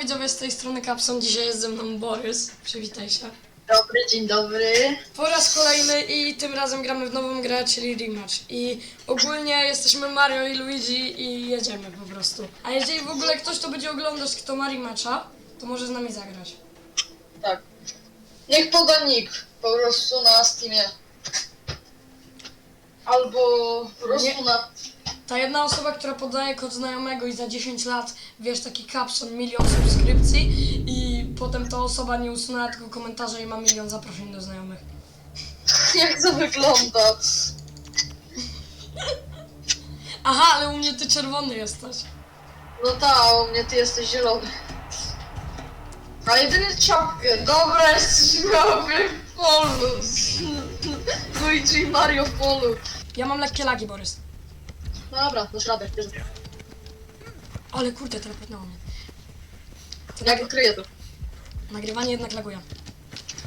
widzowie, z tej strony Kapson. Dzisiaj jest ze mną Borys. Przywitaj się. Dobry, dzień dobry. Po raz kolejny i tym razem gramy w nową grę, czyli rematch. I ogólnie jesteśmy Mario i Luigi i jedziemy po prostu. A jeżeli w ogóle ktoś to będzie oglądać, kto ma rematcha, to może z nami zagrać. Tak. Niech poda nick po prostu na Steamie. Albo po prostu Nie. na... Ta jedna osoba, która podaje kod znajomego i za 10 lat, wiesz, taki Capson, milion subskrypcji i potem ta osoba nie usunęła tylko komentarza i ma milion zaproszeń do znajomych. Jak to wygląda? Aha, ale u mnie ty czerwony jesteś. No ta, u mnie ty jesteś zielony. A jedyny czapkę. Dobra, jesteśmy obie w polu. Luigi i Mario w polu. Ja mam lekkie lagi, Borys. Dobra, dasz radę. bierz. Ale kurde, teleportnęło mnie. To Jak nagry- odkryję to? nagrywanie jednak laguje.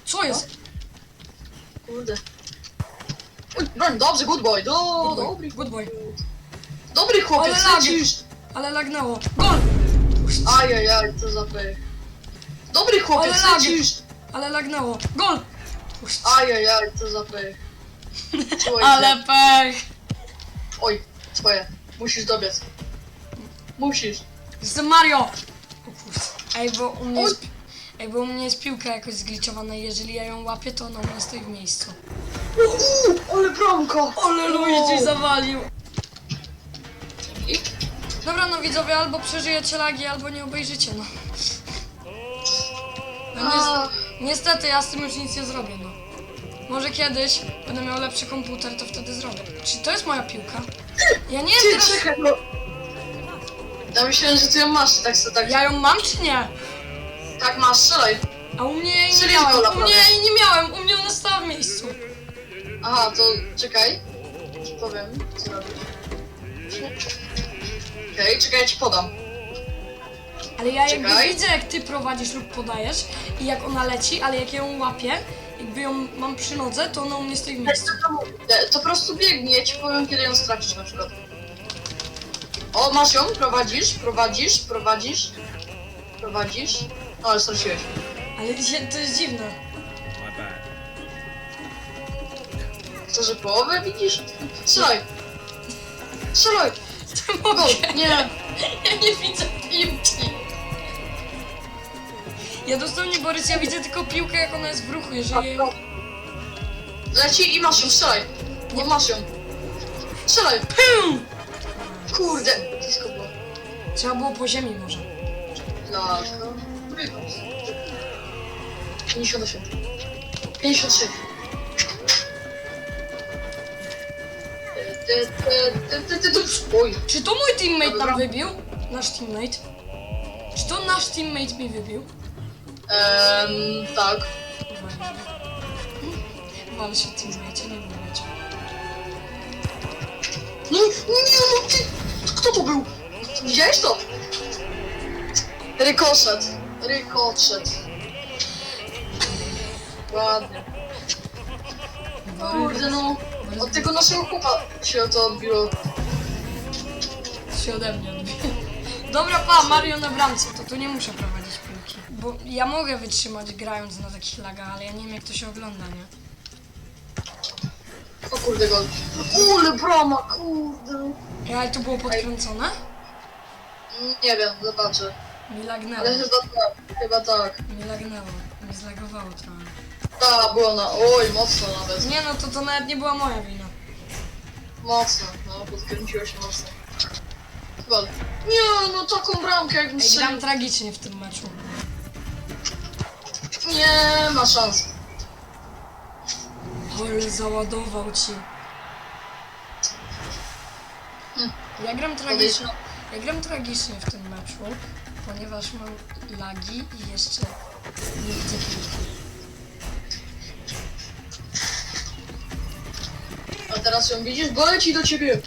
Co jest? Kurde. Uj, broń, dobrze, good boy. Do, Good boy, dobry. good boy. Dobry chłopiec, Ale lagi. lecisz. Ale lagnęło. Gol! Ajajaj, co za pech. Dobry chłopiec, Ale lagi. lecisz! Ale lagnęło. Gol! Ajajaj, co za pech. Twoje. Ale pech! Oj, twoje. Musisz dobiec. Musisz. Jestem Mario! Ej, bo u mnie jest, ej, bo u mnie jest piłka jakoś zgliczowana i jeżeli ja ją łapię, to ona u mnie stoi w miejscu. Uuu, ale bramka! Ale Luigi zawalił! Dobra, no widzowie, albo przeżyjecie lagi, albo nie obejrzycie, no. no niestety, ja z tym już nic nie zrobię, no. Może kiedyś będę miał lepszy komputer, to wtedy zrobię. Czy to jest moja piłka? Ja nie ty, wiem teraz... czekaj, no. Ja myślałem, że ty ją masz, tak se tak, Ja ją mam czy nie? tak masz, strzelaj. A u mnie jej nie Strzelisz miałem, gola, u mnie prawie. jej nie miałem, u mnie ona stała w miejscu. Aha, to czekaj. Ci powiem, co robić. Okej, czekaj, ja ci podam. Ale ja jakby Czekaj. widzę, jak ty prowadzisz lub podajesz i jak ona leci, ale jak ja ją łapię, jakby ją mam przy nodze, to ona u mnie stoi w To, miejscu. to po prostu biegnie, ja ci powiem, kiedy ją stracisz na przykład. O, masz ją? Prowadzisz, prowadzisz, prowadzisz, prowadzisz. No, ale straciłeś. Ale się- to jest dziwne. My bad. Co, że połowę widzisz? Strzelaj! Strzelaj! To mogę. Nie! Ja nie widzę piłki. Ja dosłownie, Borys, ja widzę tylko piłkę, jak ona jest w ruchu, jeżeli. Leci i masz ją, strzelaj! Nie masz ją. Strzelaj! Pum! Kurde! Blisko było. Trzeba było po ziemi może. Laka. Wypas. 58. 53. Ty, ty, ty, ty, ty, ty. Oj, Czy to mój teammate Dobra. nam wybił? Nasz teammate? Czy to nasz teammate mi wybił? Um, tak. Wal się teammate, nie wiem cię. No, nie, no ty, kto to był? Widziałeś to? Rykoszet. Rykoszet. Ładnie. Kurde no, od tego naszego chłopa się to odbiło. się ode mnie odbije. Dobra, pa, Mario na bramce, to tu nie muszę piłki. Bo ja mogę wytrzymać grając na takich lagach, ale ja nie wiem jak to się ogląda, nie? O kurde gol. Ule brama, kurde. Ej, Ale to było podkręcone? Nie wiem, zobaczę. Mi lagnęło, Ale chyba tak, chyba tak. mi lagnęło, mi zlagowało trochę. Ta, było na, oj, mocno nawet. Nie no, to to nawet nie była moja wina. Mocno, no, podkręciło się mocno. Gol. Nie, no taką bramkę jak mi Ej, gram strzelił. tragicznie w tym meczu. Nie ma szans. Ale załadował ci. Hmm. Ja gram tragicznie. Ja gram tragicznie w tym meczu, ponieważ mam lagi i jeszcze nie widzę piłki. A teraz ją widzisz, bo leci do ciebie.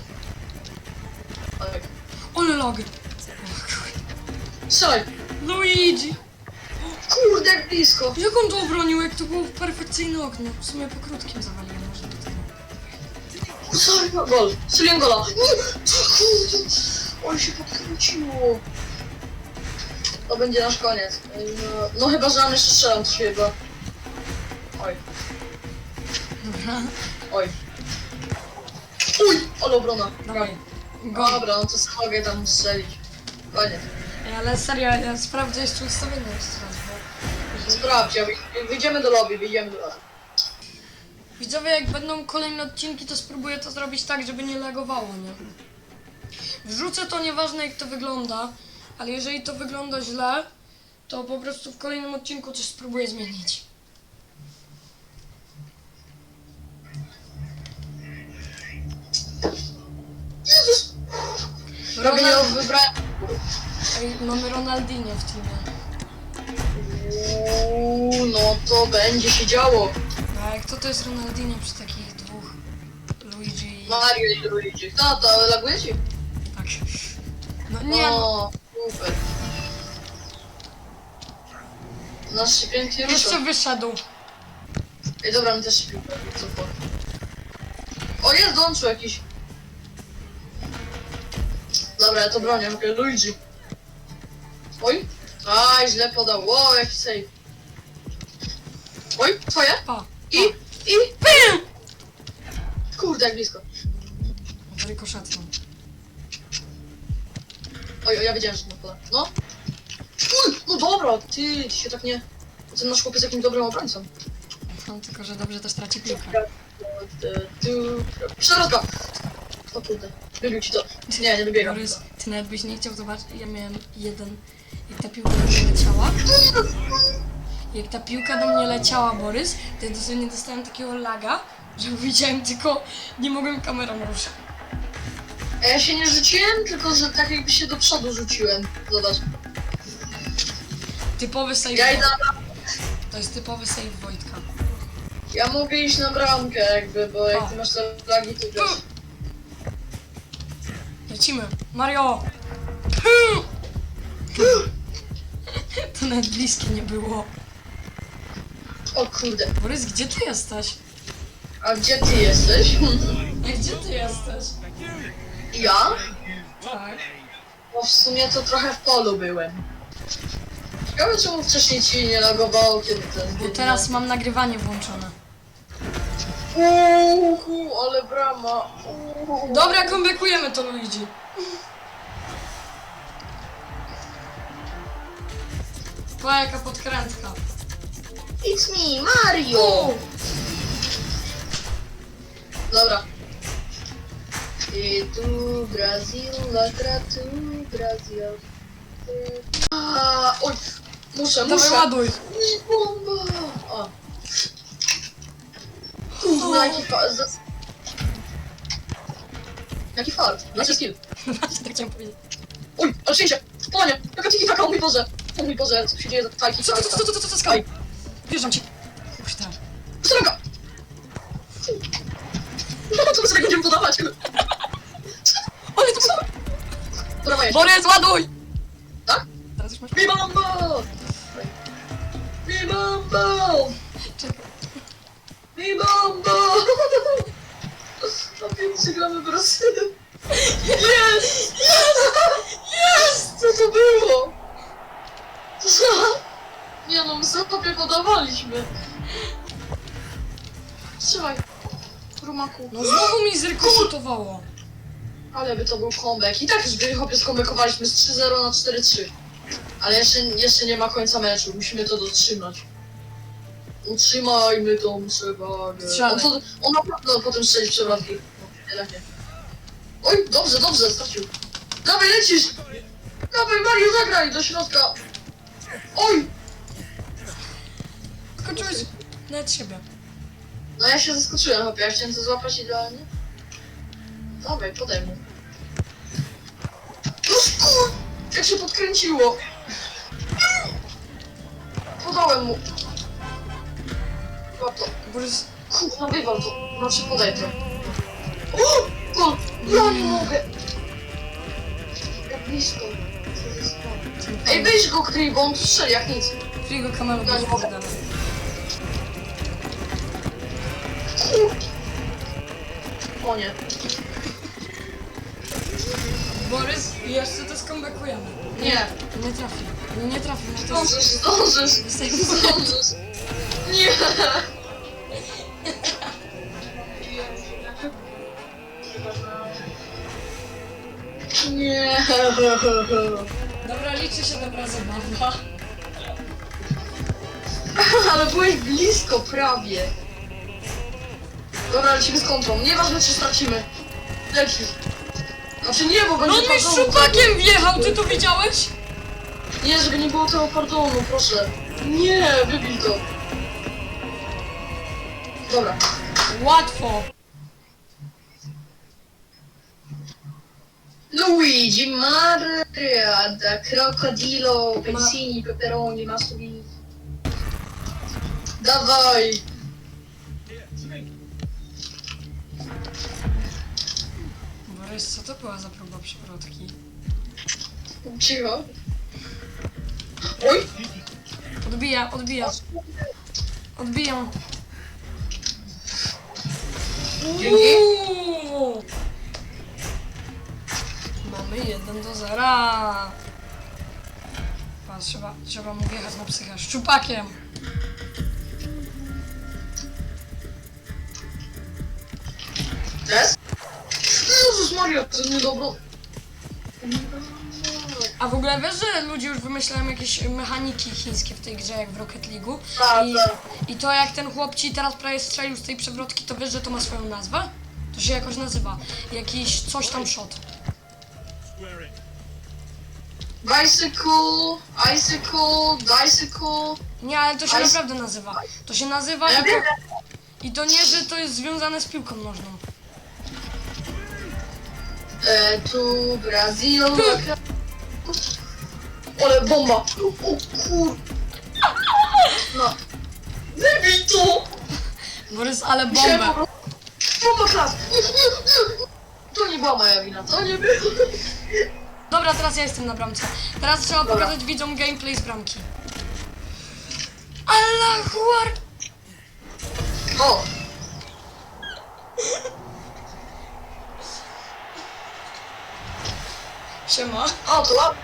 Ale lag! Strzelaj. Luigi! Kurde, jak blisko. Jak on to obronił, jak to było perfekcyjne okno? W sumie po krótkim zawaliłem może do tego. Sorry, no, gol. Strzeliłem gola. Nie, kurde. Oj, się podkręciło. To będzie nasz koniec. No, no chyba, że nam jeszcze strzelam coś chyba. Oj, Dobra, oj. Uj, ale obrona. dawaj. Dobra, no to mogę tam strzelić. Koniec. Ej, Ale serio, ja sprawdzę jeszcze ustawienia jeszcze raz. Sprawdź, ja wy- wyjdziemy do lobby, wyjdziemy do lobby. Widzowie, jak będą kolejne odcinki, to spróbuję to zrobić tak, żeby nie lagowało, nie? Wrzucę to nieważne jak to wygląda, ale jeżeli to wygląda źle, to po prostu w kolejnym odcinku coś spróbuję zmienić. Jezus! Nie Ronald... wybrałem. Ej, mamy Ronaldinho w teamie. No to będzie się działo. A jak to to jest Ronaldinho przy takich dwóch Luigi i... Mario i Luigi. No to laguje ci? Tak. No nie, no. No, super. Nasz się pięknie Jeszcze rusza. wyszedł. Ej, dobra, mi też się piłka. Co to? O, jest dołączył jakiś. Dobra, ja to bronię, okej, Luigi. Oj. Aj, źle podał. Ło, jaki save. Oj, twoje? Pa. I, i, PYM! Kurde, jak blisko. Rykoszetną. Oj, oj, ja wiedziałem, że to poda. No. Uj, no dobra, ty, ty się tak nie... Ten nasz chłopiec jakim dobrym obrońcą. No, tylko, że dobrze też traci piłkę. Przerotka! O kurde, wybił ci to. Nie, nie wybiegam. Borys, ty nawet byś nie chciał zobaczyć, ja miałem jeden, jak ta piłka leciała, jak ta piłka do mnie leciała, Borys, to ja dosłownie dostałem takiego laga, że widziałem tylko, nie mogłem kamerą ruszyć. A ja się nie rzuciłem, tylko że tak jakby się do przodu rzuciłem. Zobacz. Typowy save, Ja idę na... to jest typowy save Wojtka. Ja mogę iść na bramkę jakby, bo jak ty masz te flagi, to wiesz. Lecimy. Mario! To nawet bliskie nie było. O kurde. Borys, gdzie ty jesteś? A gdzie ty jesteś? Ej, Gdzie ty jesteś? Ja? Tak. No w sumie to trochę w polu byłem. Ciekawe czemu wcześniej ci nie lagowało, kiedy ten... Bo teraz mam nagrywanie włączone. Uuu, ale brama. Uuu. Dobra, kombekujemy to Luigi. Jaka podkrętka. It's me, Mario! Dobra. I tu Brazil, latra tu Brazil. Oj, muszę, Dawaj, muszę. ładuj. I bomba! O. Kurde, jaki fa... Jaki fart, jaki skill. Właśnie tak chciałem powiedzieć. Oj, ale się! Panie, jaka tiki taka, o mój Boże! O mój Boże, co się dzieje za fajki? Co, co, co, co, co, co, co, skał? Wjeżdżam ci. Już tam. No co my sobie będziemy podawać? Ale to? Dobra, jest. Borys, ładuj! Tak? Teraz już masz... Bimambo! Bimambo! Czekaj. Bimambo! Na pięcie gramy w Rosję. No znowu mi zrykoszytowało. Ale by to był comeback. I tak już by chłopie skombekowaliśmy z 3-0 na 4-3. Ale jeszcze, jeszcze nie ma końca meczu. Musimy to dotrzymać. Utrzymajmy tą przewagę. Strzelaj. On, to, on na pewno potem strzeli przewagi. No, nie, nie. Oj, dobrze, dobrze, stracił. Dawaj, lecisz! Dawaj, Mario, zagraj do środka! Oj! Skończyłeś nawet siebie. No ja się zaskoczyłem, chłopie. Ja chciałem to złapać idealnie. Dawaj, podaj mu. No skur... Jak się podkręciło. Podałem mu. Łap to. Borys, Kurwa, wywal to. Znaczy podaj to. O! O! Ja nie mogę. Jak blisko. Co za sprawa. Ej, weź go kryj, bo on tu strzeli jak nic. Frigo kamerą Ja nie mogę. O nie. Borys, jeszcze to skombekujemy. Nie. Nie trafi. No nie trafię na to. Zdążysz, zdążysz, zdążysz. Nie. Nie. Dobra, liczy się dobra zabawa. Ale byłeś blisko prawie. Dobra, lecimy z kontrą. Nieważne czy stracimy. Lecisz. Znaczy nie, bo No będzie on mi pardonu. szczupakiem wjechał, ty to widziałeś? Nie, żeby nie było tego pardonu, proszę. Nie, wybij to. Dobra. Łatwo. Luigi, Maria, da Crocodilo, Pensini, Pepperoni, Massolini. Dawaj! Borys, co to była za próba przewrotki? Cicho. Oj! Odbija, odbija. Odbijam. Uuu. Mamy 1 do 0. Patrz, trzeba, trzeba mu wjechać na psychę. Szczupakiem. Jest? Maria, to niedobro. A w ogóle wiesz, że ludzie już wymyślają jakieś mechaniki chińskie w tej grze, jak w Rocket League'u? I, Prawda. I to jak ten chłop ci teraz prawie strzelił z tej przewrotki, to wiesz, że to ma swoją nazwę? To się jakoś nazywa. Jakiś coś tam shot. Bicycle, icicle, bicycle. Nie, ale to się naprawdę nazywa. To się nazywa i to, i to nie, że to jest związane z piłką nożną. E, tu Brazil. Ale bomba. O kur... No. Wybij to! Borys, ale po prostu... Bomba klas! To nie była moja wina, to nie było. Dobra, teraz ja jestem na bramce. Teraz trzeba Dobra. pokazać widzom gameplay z bramki. Allahu Akbar! O! Siema. O, to.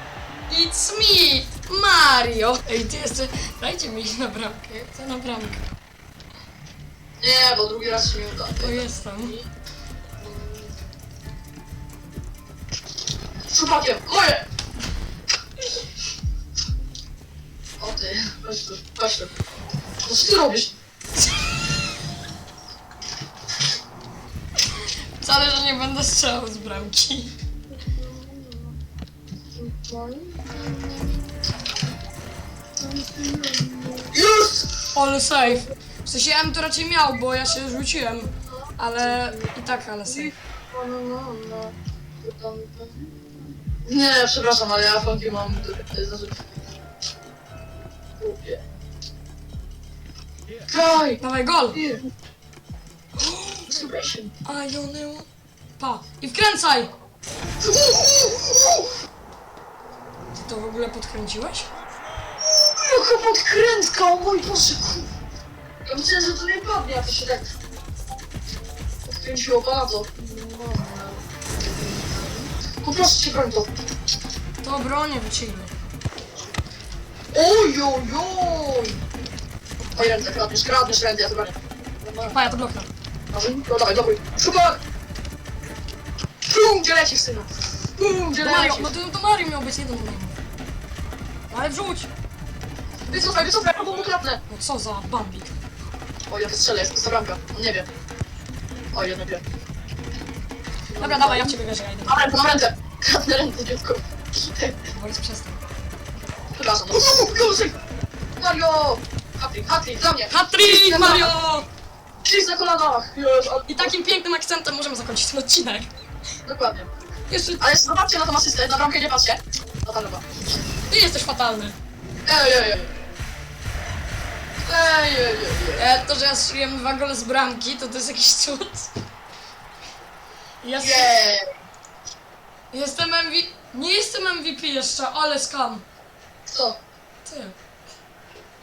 It's me, Mario! Ej, ty jeszcze... Dajcie mi iść na bramkę. Chcę na bramkę. Nie, bo drugi raz się nie uda. To jestem. Szupakiem, moje! O ty, chodź tu, chodź tu. No co ty robisz? Wcale, że nie będę strzelał z bramki. Jest! Ale safe. W sensie to raczej miał, bo ja się rzuciłem. Ale i tak, ale safe. Nie, przepraszam, ale ja funky mam y, za Głupie. Dawaj, gol! A Jony... Pa. I wkręcaj! To w ogóle podkręciłeś? Jaka podkrętka, o mój Boże. Ja myślałem, że to nie padnie, a to się tak... Podkręciło bardzo. Poproszę cię, broń to. To bronię wyciągnę. Oj, oj, oj! Oj, ręce, kradniesz, kradniesz ręce, ja to bronię. Pa, ja to bloknę. No dawaj, dobry. Szukaj! Bum, gdzie lecisz, synu? Bum, gdzie lecisz? no to, to Mario miał być jeden do niego. Ale wrzuć! Wycofaj, wycofaj, albo mu kradnę. No co za bambik. Oj, ja to strzelę, jest to bramka. On nie wie. Oj, jednak wie. Dobra, dawaj, ja w ciebie wierzę, ja idę. Rękę, mam rękę. Kradnę rękę, dziecko. Borys, przestań. Przepraszam. Gorzej! Mario! Hattrick, hattrick, dla mnie! Hattrick, Mario! Krzyż na kolanach! Już, I takim pięknym akcentem możemy zakończyć ten odcinek. Dokładnie. Jeszcze Ale zobaczcie na tą asystę, na bramkę nie patrzcie. No tam chyba. Ty jesteś fatalny. Ej, ej, ej. Ej, ej, ej, ej. E, to, że ja strzeliłem dwa gole z bramki, to to jest jakiś cud. Ja Jej! jestem MVP... Nie jestem MVP jeszcze, ale skam. Co? Ty.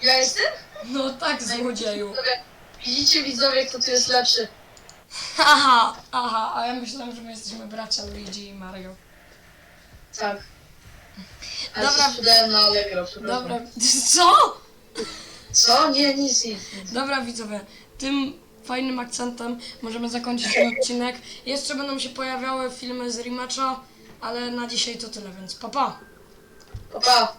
Ja jestem? No tak, złodzieju. Widzowie, Widzicie widzowie, kto tu jest lepszy? Aha, aha, a ja myślałem, że my jesteśmy bracia Luigi i Mario. Tak. Dobra. sprzedałem na Allegro, przepraszam. Dobra, co? Co? Nie, nic, nic. nic. Dobra widzowie, tym fajnym akcentem możemy zakończyć ten odcinek. Jeszcze będą się pojawiały filmy z rematcha, ale na dzisiaj to tyle, więc pa pa! Pa, pa.